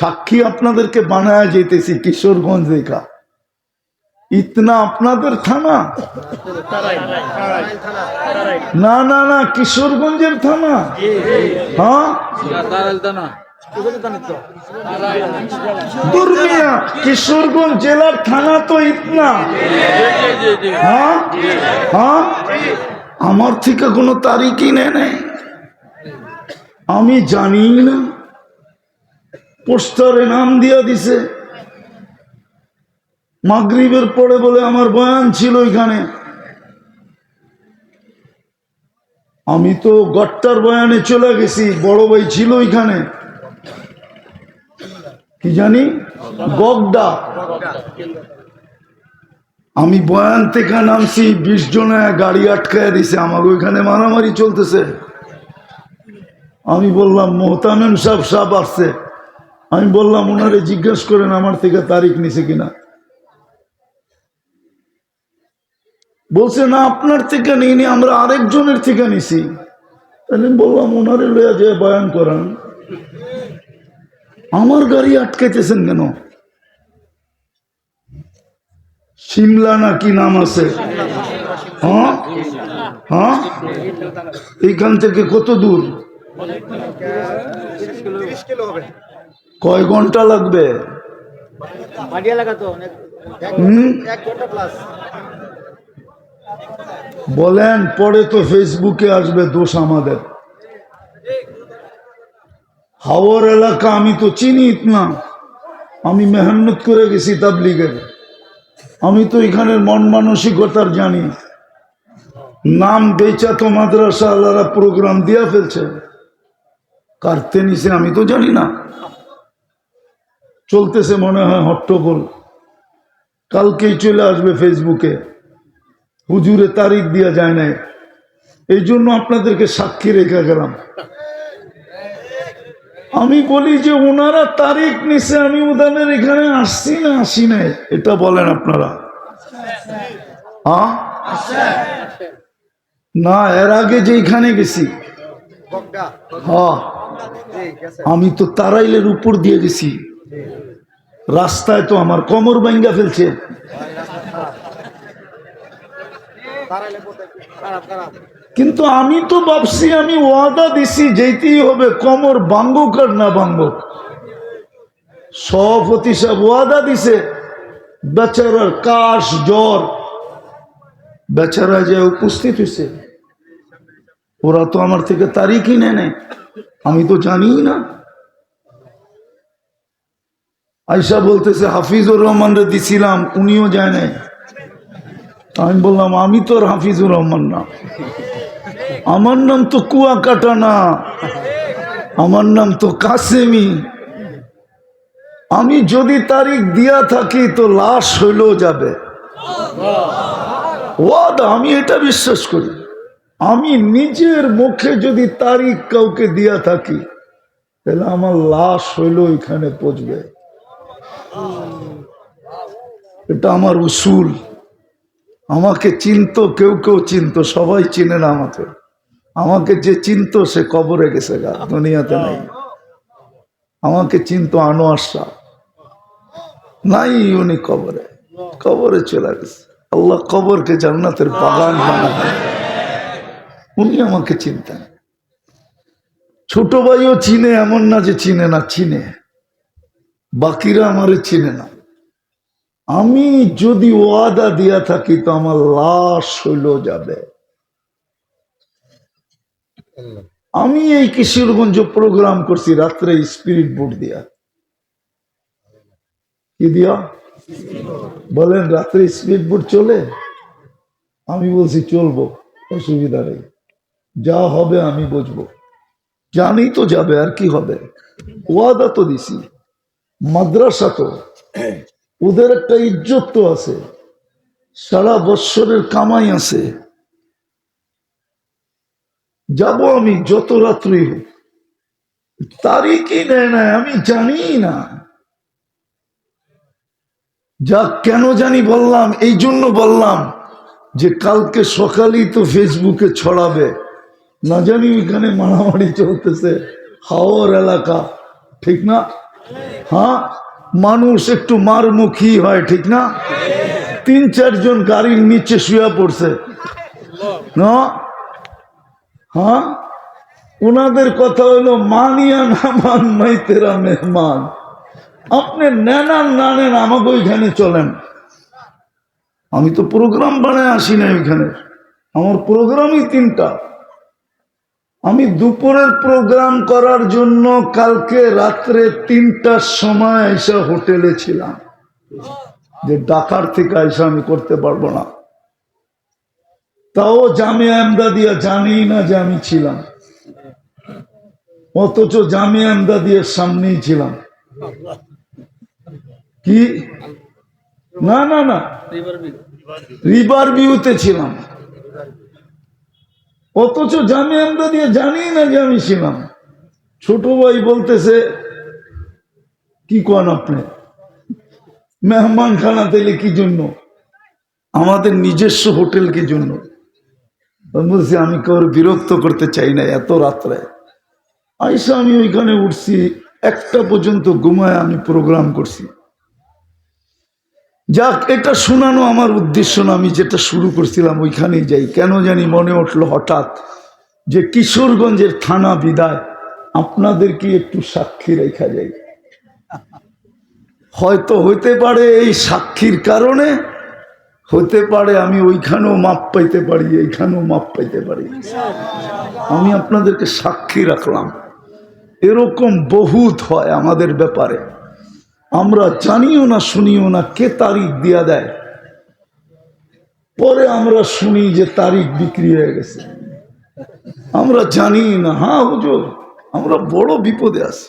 সাক্ষী আপনাদেরকে বানায় যেতেছি কিশোরগঞ্জ দেখা ইতনা আপনাদের থানা? না না না, কিশোরগঞ্জের থানা? হ্যাঁ? কিশোরগঞ্জ জেলার থানা তো ইতনা। হ্যাঁ? হ্যাঁ? আমার থেকে কোনো তারিখই নেয় নাই। আমি জানি না। পোস্টারে নাম দিয়া দিছে। মাগরিবের পরে বলে আমার বয়ান ছিল এখানে আমি তো গট্টার বয়ানে চলে গেছি, বড় ভাই ছিল এখানে কি জানি? গগডা। আমি বয়ান থেকে নামছি, বিশ জনে গাড়ি আটকায় দিছে আমার ওইখানে মারামারি চলতেছে। আমি বললাম, মোহতামেম সাহেব সাহেব আসছে। আমি বললাম, ওনারে জিজ্ঞেস করেন আমার থেকে তারিখ নিছে কিনা। বলছে, না, আপনার থেকে নিইনি, আমরা আরেকজনের থেকে নিছি। তাহলে বললাম, ওনারে লইয়া যে বয়ান করান। আমার গাড়ি আটকাইতেছেন কেন? সিমলা না কি নাম আছে? হ্যাঁ? হ্যাঁ? এইখান থেকে কত দূর? কয় ঘণ্টা লাগবে? বলেন পরে তো ফেসবুকে আসবে দোষ আমাদের। হাওয়ার এলাকা আমি তো চিনি না। আমি মেহনত করে গেছি তাবলিগের। আমি তো এখানের মন মানসিকতার জানি। নাম বেচা তো মাদ্রাসা আল্লাহরা প্রোগ্রাম দিয়া ফেলছে। কাটতে নিছে আমি তো জানি না। চলতেছে মনে হয় হট্টগোল। কালকেই চলে আসবে ফেসবুকে। হুজুরে তারিখ দেওয়া যায় নাই। এই জন্য আপনাদেরকে সাক্ষী রেখে গেলাম। আমি বলি যে ওনারা তারিখ নিছে আমি ওদের এখানে আসছি না আসি নাই। এটা বলেন আপনারা। না এর আগে যে এখানে গেছি। হ্যাঁ। গেছে আমি তো তারাইলের উপর দিয়ে গেছি। রাস্তায় তো আমার কোমর ভাঙ্গা ফেলছে। কিন্তু আমি তো ভাবছি, আমি ওয়াদা দিছি যেতেই হবে কমর ভাঙ্গুক আর না ভাঙ্গুক। সভাপতি সাহেব ওয়াদা দিছে, বেচারার কাশ, জ্বর। বেচারা যে উপস্থিত হয়েছে, ওরা তো আমার থেকে তারিখই নেয় আমি তো জানি না। আয়সা বলতেছে, হাফিজুর রহমানরে দিছিলাম, উনিও যায় নাই। আমি বললাম, আমি তো আর হাফিজুর রহমান না। আমার নাম তো কুয়াকাটা না আমার নাম তো কাসেমি। আমি যদি তারিখ দিয়া থাকি তো লাশ হইলেও যাবে। ওয়াদা, আমি এটা বিশ্বাস করি। আমি নিজের মুখে যদি তারিখ কাউকে দিয়া থাকি, তাহলে আমার লাশ হইলেও এখানে পচবে এটা আমার উসুল। আমাকে চিনতো, কেউ কেউ চিনতো, সবাই চিনে না আমাকে। আমাকে যে চিনতো, সে কবরে গেছে গা, দুনিয়াতে নাই। আমাকে চিনতো আনোয়ার শাহ। নাই উনি কবরে। কবরে চলে গেছে। আল্লাহ কবরকে জান্নাতের বাগান বানাবে উনি আমাকে চিনতেন। ছোট ভাইও চিনে, এমন না যে চিনে না, চিনে। বাকিরা আমারে চিনে না। আমি যদি ওয়াদা দিয়া থাকি তো আমার লাশ হইল যাবে। আমি এই কিশোরগঞ্জ প্রোগ্রাম করছি রাত্রে স্পিরিট বোর্ড দিয়া। কি দিয়া? বলেন, রাত্রে স্পিড বোর্ড চলে? আমি বলছি, চলবো, অসুবিধা নেই। যা হবে আমি বুঝব। জানি তো যাবে, আর কি হবে? ওয়াদা তো দিছি। মাদ্রাসা তো, ওদের একটা ইজ্জত তো আছে। সারা বৎসরের কামাই আছে। যাব আমি যত রাত্রি হোক। তারিখই নেয় না, আমি জানি না। যা কেন জানি বললাম, এই জন্য বললাম যে কালকে সকালেই তো ফেসবুকে ছড়াবে। না জানি ওইখানে মারামারি চলতেছে হাওয়ার এলাকা, ঠিক না? হ্যাঁ? মানুষ একটু মারমুখী হয়, ঠিক না? তিন চারজন গাড়ির নিচে শুয়ে পড়ছে। হ্যাঁ? ওনাদের কথা হলো, মানিয়া না মান মাই তেরা মেহমান। আপনি নেন নানেন আমাকে ওইখানে চলেন। আমি তো প্রোগ্রাম বানায় আসি না ওইখানে। আমার প্রোগ্রামই তিনটা। আমি দুপুরের প্রোগ্রাম করার জন্য কালকে রাত্রে তিনটার সময় এসে হোটেলে ছিলাম। যে ডাকার থেকে এসে আমি করতে পারব না। তাও জামিয়া আমদাদিয়া জানি না যে আমি ছিলাম। অথচ জামিয়া আমদাদিয়ার সামনেই ছিলাম। কি? না না না। রিভার ভিউতে ছিলাম। অথচ জানি আমরা আমদাদিয়া জানি না যে আমি ছিলাম। ছোট ভাই বলতেছে, কি কন আপনি? মেহমান খানা তেলে কি জন্য? আমাদের নিজস্ব হোটেল কি জন্য? বলছি, আমি কাউর বিরক্ত করতে চাই না এত রাত্রে। আইসা আমি ওইখানে উঠছি, একটা পর্যন্ত ঘুমায় আমি প্রোগ্রাম করছি। যাক, এটা শোনানো আমার উদ্দেশ্য না, আমি যেটা শুরু করছিলাম ওইখানেই যাই। কেন জানি মনে উঠল হঠাৎ যে কিশোরগঞ্জের থানা বিদায়, আপনাদেরকে একটু সাক্ষী রেখা যাই। হয়তো হইতে পারে এই সাক্ষীর কারণে হতে পারে আমি ওইখানেও মাপ পাইতে পারি, এইখানেও মাপ পাইতে পারি। আমি আপনাদেরকে সাক্ষী রাখলাম। এরকম বহুত হয় আমাদের ব্যাপারে। আমরা জানিও না, শুনিও না কে তারিখ দিয়া দেয়। পরে আমরা শুনি যে তারিখ বিক্রি হয়ে গেছে। আমরা জানি না হ্যাঁ হুজুর, আমরা বড় বিপদে আছি।